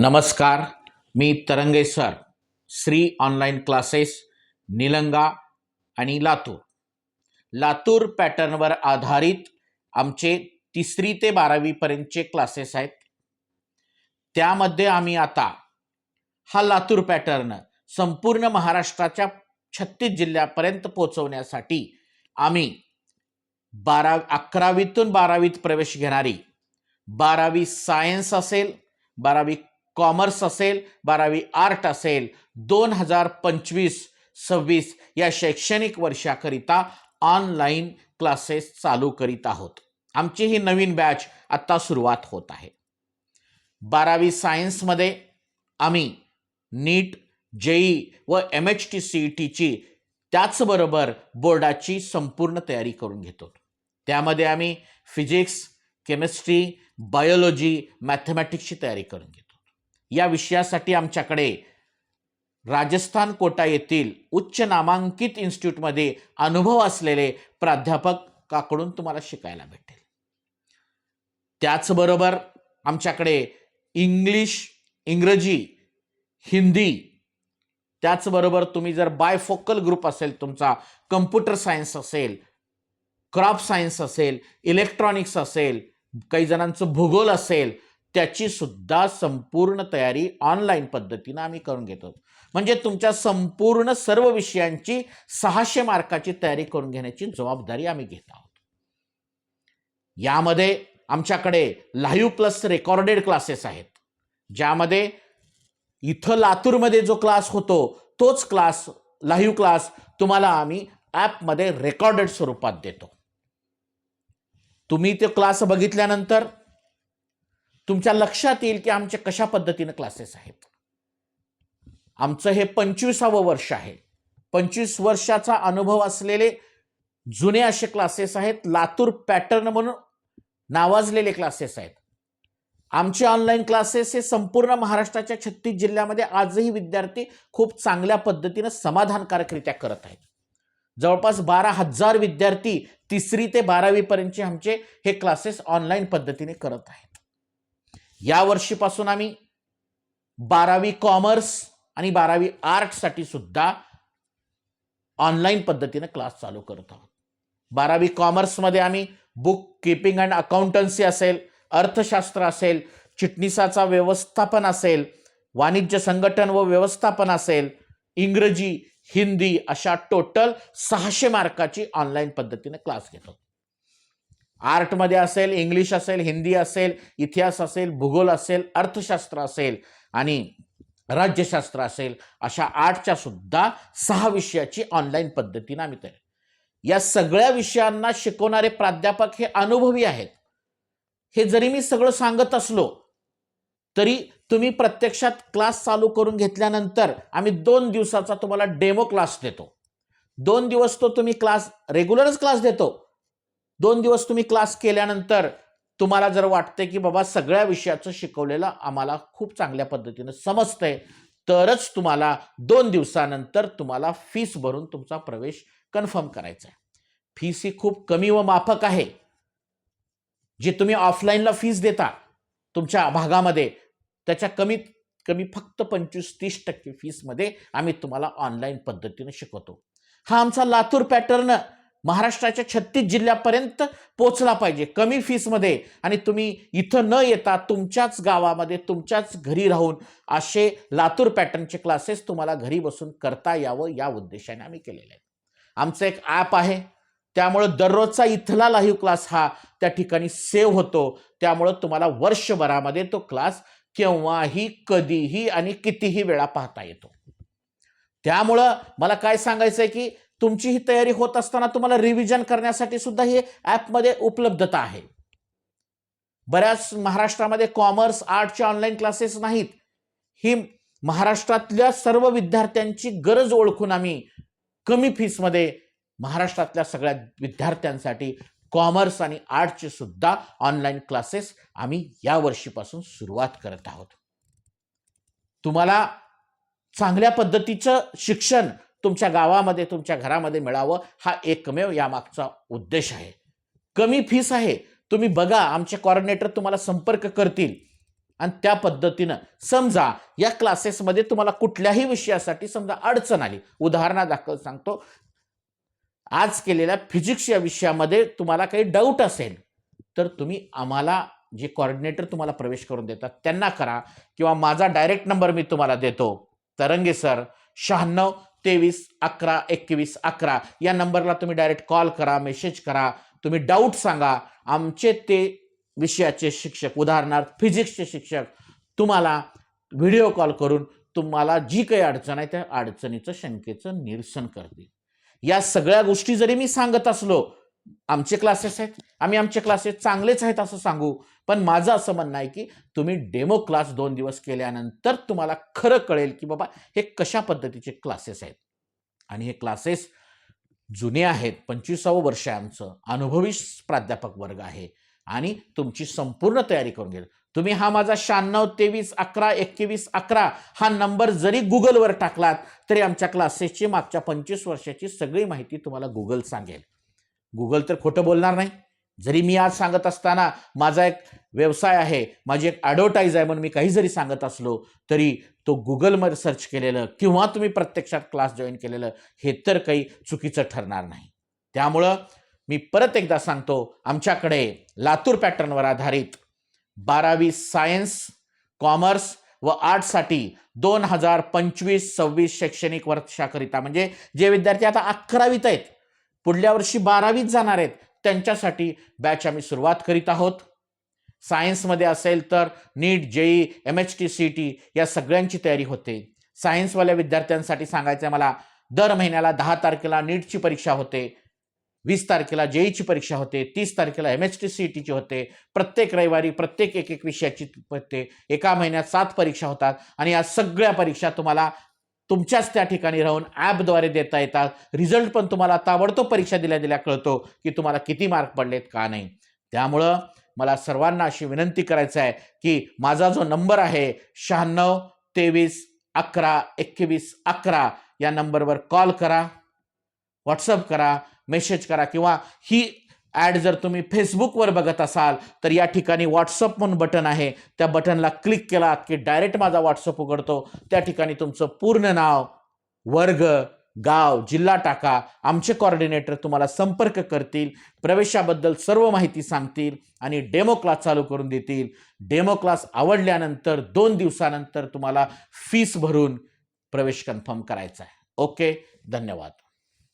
नमस्कार मी Tarange sir Shri online classes Nilanga आणि लातूर. लातूर पॅटर्नवर आधारित आमचे तिसरी ते बारावीपर्यंतचे क्लासेस आहेत. त्यामध्ये आम्ही आता हा लातूर पॅटर्न संपूर्ण महाराष्ट्राच्या छत्तीस जिल्ह्यापर्यंत पोचवण्यासाठी आम्ही बारा अकरावीतून बारावीत प्रवेश घेणारी बारावी सायन्स असेल बारावी कॉमर्स असेल बारावी आर्ट असेल दोन हजार पंचवीस सव्वीस या शैक्षणिक वर्षाकरिता ऑनलाईन क्लासेस चालू करीत आहोत. आमची ही नवीन बॅच आत्ता सुरुवात होत आहे. बारावी सायन्समध्ये आम्ही नीट जेई व M H T C E टीची त्याचबरोबर बोर्डाची संपूर्ण तयारी करून घेतो. त्यामध्ये आम्ही फिजिक्स केमिस्ट्री बायोलॉजी मॅथमॅटिक्सची तयारी करून घेतो. या विषयासाठी आमच्याकडे राजस्थान कोटा येथील उच्च नामांकित इन्स्टिट्यूटमध्ये अनुभव असलेले प्राध्यापकाकडून तुम्हाला शिकायला भेटेल. त्याचबरोबर आमच्याकडे इंग्लिश इंग्रजी हिंदी त्याचबरोबर तुम्ही जर बायफोकल ग्रुप असेल तुमचा कम्प्युटर सायन्स असेल क्रॉप सायन्स असेल इलेक्ट्रॉनिक्स असेल काही जणांचं भूगोल असेल त्याची सुद्धा संपूर्ण तयारी ऑनलाईन पद्धतीनं आम्ही करून घेतो म्हणजे तुमच्या संपूर्ण सर्व विषयांची सहाशे मार्काची तयारी करून घेण्याची जबाबदारी आम्ही घेत आहोत. यामध्ये आमच्याकडे लाईव्ह प्लस रेकॉर्डेड क्लासेस आहेत. ज्यामध्ये इथं लातूरमध्ये जो क्लास होतो तोच क्लास लाईव्ह क्लास तुम्हाला आम्ही ॲपमध्ये रेकॉर्डेड स्वरूपात देतो. तुम्ही ते क्लास बघितल्यानंतर तुमच्या लक्षात येईल की आमचे कशा पद्धतीनं क्लासेस आहेत. आमचं हे पंचवीसावं वर्ष आहे. पंचवीस वर्षाचा अनुभव असलेले जुने असे क्लासेस आहेत. लातूर पॅटर्न म्हणून नावाजलेले क्लासेस आहेत. आमचे ऑनलाईन क्लासेस हे संपूर्ण महाराष्ट्राच्या छत्तीस जिल्ह्यामध्ये आजही विद्यार्थी खूप चांगल्या पद्धतीनं समाधानकारकरित्या करत आहेत. जवळपास बारा हजार विद्यार्थी तिसरी ते बारावीपर्यंतचे आमचे हे क्लासेस ऑनलाईन पद्धतीने करत आहेत. या वर्षीपासून आम्ही बारावी कॉमर्स आणि बारावी आर्टसाठी सुद्धा ऑनलाईन पद्धतीनं क्लास चालू करत आहोत. बारावी कॉमर्समध्ये आम्ही बुक किपिंग अँड अकाउंटन्सी असेल अर्थशास्त्र असेल चिटणीसाचा व्यवस्थापन असेल वाणिज्य संघटन व व्यवस्थापन असेल इंग्रजी हिंदी अशा टोटल सहाशे मार्काची ऑनलाईन पद्धतीने क्लास घेतो आर्टमध्ये असेल इंग्लिश असेल हिंदी असेल इतिहास असेल भूगोल असेल अर्थशास्त्र असेल आणि राज्यशास्त्र असेल अशा आर्टच्या सुद्धा सहा विषयाची ऑनलाईन पद्धतीनं आम्ही तयार या सगळ्या विषयांना शिकवणारे प्राध्यापक हे अनुभवी आहेत. हे जरी मी सगळं सांगत असलो तरी तुम्ही प्रत्यक्षात क्लास चालू करून घेतल्यानंतर आम्ही दोन दिवसाचा तुम्हाला डेमो क्लास देतो. दोन दिवस तो तुम्ही क्लास रेग्युलरच क्लास देतो. दोन दिवस तुम्ही क्लास केल्यानंतर तुम्हाला जर वाटतंय की बाबा सगळ्या विषयाचं शिकवलेलं आम्हाला खूप चांगल्या पद्धतीनं समजतंय तरच तुम्हाला दोन दिवसानंतर तुम्हाला फीस भरून तुमचा प्रवेश कन्फर्म करायचा आहे फीस ही खूप कमी व माफक आहे. जी तुम्ही ऑफलाईनला फीस देता तुमच्या भागामध्ये त्याच्या कमीत कमी फक्त पंचवीस तीस टक्के फीसमध्ये आम्ही तुम्हाला ऑनलाईन पद्धतीनं शिकवतो. हा आमचा लातूर पॅटर्न महाराष्ट्राच्या छत्तीस जिल्ह्यापर्यंत पोचला पाहिजे. कमी फीसमध्ये आणि तुम्ही इथं न येता तुमच्याच गावामध्ये तुमच्याच घरी राहून असे लातूर पॅटर्नचे क्लासेस तुम्हाला घरी बसून करता यावं या उद्देशाने आम्ही केलेले आहेत. आमचं एक ॲप आहे. त्यामुळं दररोजचा इथला लाईव्ह क्लास हा त्या ठिकाणी सेव्ह होतो. त्यामुळं तुम्हाला वर्षभरामध्ये तो क्लास केव्हाही कधीही आणि कितीही वेळा पाहता येतो. त्यामुळं मला काय सांगायचं आहे की तुमची ही तयारी होत असताना तुम्हाला रिव्हिजन करण्यासाठी सुद्धा हे ॲपमध्ये उपलब्धता आहे. बऱ्याच महाराष्ट्रामध्ये कॉमर्स आर्टचे ऑनलाईन क्लासेस नाहीत. ही महाराष्ट्रातल्या सर्व विद्यार्थ्यांची गरज ओळखून आम्ही कमी फीसमध्ये महाराष्ट्रातल्या सगळ्या विद्यार्थ्यांसाठी कॉमर्स आणि आर्टचे सुद्धा ऑनलाईन क्लासेस आम्ही या वर्षीपासून सुरुवात करत आहोत. तुम्हाला चांगल्या पद्धतीचं शिक्षण तुमच्या गावामध्ये तुमच्या घरामध्ये मिळावं हा एकमेव यामागचा उद्देश आहे. कमी फीस आहे. तुम्ही बघा आमचे कॉर्डिनेटर तुम्हाला संपर्क करतील. आणि त्या पद्धतीनं समजा या क्लासेसमध्ये तुम्हाला कुठल्याही विषयासाठी समजा अडचण आली. उदाहरणादाखल सांगतो. आज केलेल्या फिजिक्स या विषयामध्ये तुम्हाला काही डाऊट असेल तर तुम्ही आम्हाला जे कॉर्डिनेटर तुम्हाला प्रवेश करून देतात त्यांना करा. किंवा माझा डायरेक्ट नंबर मी तुम्हाला देतो. तरंगे सर शहाण्णव तेवीस अकरा एकवीस अकरा. या नंबरला तुम्ही डायरेक्ट कॉल करा मेसेज करा. तुम्ही डाऊट सांगा. आमचे ते विषयाचे शिक्षक उदाहरणार्थ फिजिक्सचे शिक्षक तुम्हाला व्हिडिओ कॉल करून तुम्हाला जी काही अडचण आहे त्या अडचणीचं शंकेचं निरसन करतील. या सगळ्या गोष्टी जरी मी सांगत असलो आमचे क्लासेस आहेत. आम्ही आमचे क्लासेस चांगलेच आहेत असं सांगू. पण माझं असं म्हणणं आहे की तुम्ही डेमो क्लास दोन दिवस केल्यानंतर तुम्हाला खरं कळेल की बाबा हे कशा पद्धतीचे क्लासेस आहेत. आणि हे क्लासेस जुने आहेत पंचवीसावं वर्ष आहे आमचं. अनुभवी प्राध्यापक वर्ग आहे. आणि तुमची संपूर्ण तयारी करून घेईल. तुम्ही हा माझा शहाण्णव तेवीस अकरा एकवीस अकरा हा नंबर जरी गुगलवर टाकलात तरी आमच्या क्लासेसची मागच्या पंचवीस वर्षाची सगळी माहिती तुम्हाला गुगल सांगेल. गुगल तर खोटं बोलणार नाही. जरी मी आज सांगत असताना माझा एक व्यवसाय आहे माझी एक ॲडव्हर्टाईज आहे म्हणून मी काही जरी सांगत असलो तरी तो गुगलमध्ये सर्च केलेलं किंवा तुम्ही प्रत्यक्षात क्लास जॉईन केलेलं हे तर काही चुकीचं ठरणार नाही. त्यामुळं मी परत एकदा सांगतो आमच्याकडे लातूर पॅटर्नवर आधारित बारावी सायन्स कॉमर्स व आर्ट्ससाठी दोन हजार पंचवीस सव्वीस शैक्षणिक वर्षाकरिता म्हणजे जे विद्यार्थी आता अकरावीत आहेत पुढल्या वर्षी बारावीत जाणार आहेत त्यांच्यासाठी बॅच आम्ही सुरुवात करीत आहोत. सायन्समध्ये असेल तर NEET JEE M H T C T या सगळ्यांची तयारी होते. सायन्सवाल्या विद्यार्थ्यांसाठी सांगायचं आहे मला दर महिन्याला दहा तारखेला नीटची परीक्षा होते वीस तारखेला जेईची परीक्षा होते तीस तारखेला एम एच टी सी टीची होते प्रत्येक रविवारी प्रत्येक एक एक विषयाची होते. एका महिन्यात सात परीक्षा होतात आणि या सगळ्या परीक्षा तुम्हाला तुमच्याच त्या ठिकाणी राहून ॲपद्वारे देता येतात. रिझल्ट पण तुम्हाला ताबडतोब परीक्षा दिल्या दिल्या कळतो की तुम्हाला किती मार्क पडलेत का नाही. त्यामुळं मला सर्वांना अशी विनंती करायचं आहे की माझा जो नंबर आहे शहाण्णव तेवीस अकरा एकवीस अकरा या नंबरवर कॉल करा व्हॉट्सअप करा मेसेज करा किंवा ही ॲड जर तुम्ही फेसबुकवर बघत असाल तर या ठिकाणी व्हॉट्सअप म्हणून बटन आहे. त्या बटनला क्लिक केलात की डायरेक्ट माझा व्हॉट्सअप उघडतो. त्या ठिकाणी तुमचं पूर्ण नाव वर्ग गाव जिल्हा टाका. आमचे कॉर्डिनेटर तुम्हाला संपर्क करतील प्रवेशाबद्दल सर्व माहिती सांगतील आणि डेमो क्लास चालू करून देतील. डेमो क्लास आवडल्यानंतर दोन दिवसानंतर तुम्हाला फीस भरून प्रवेश कन्फर्म करायचा आहे. ओके धन्यवाद.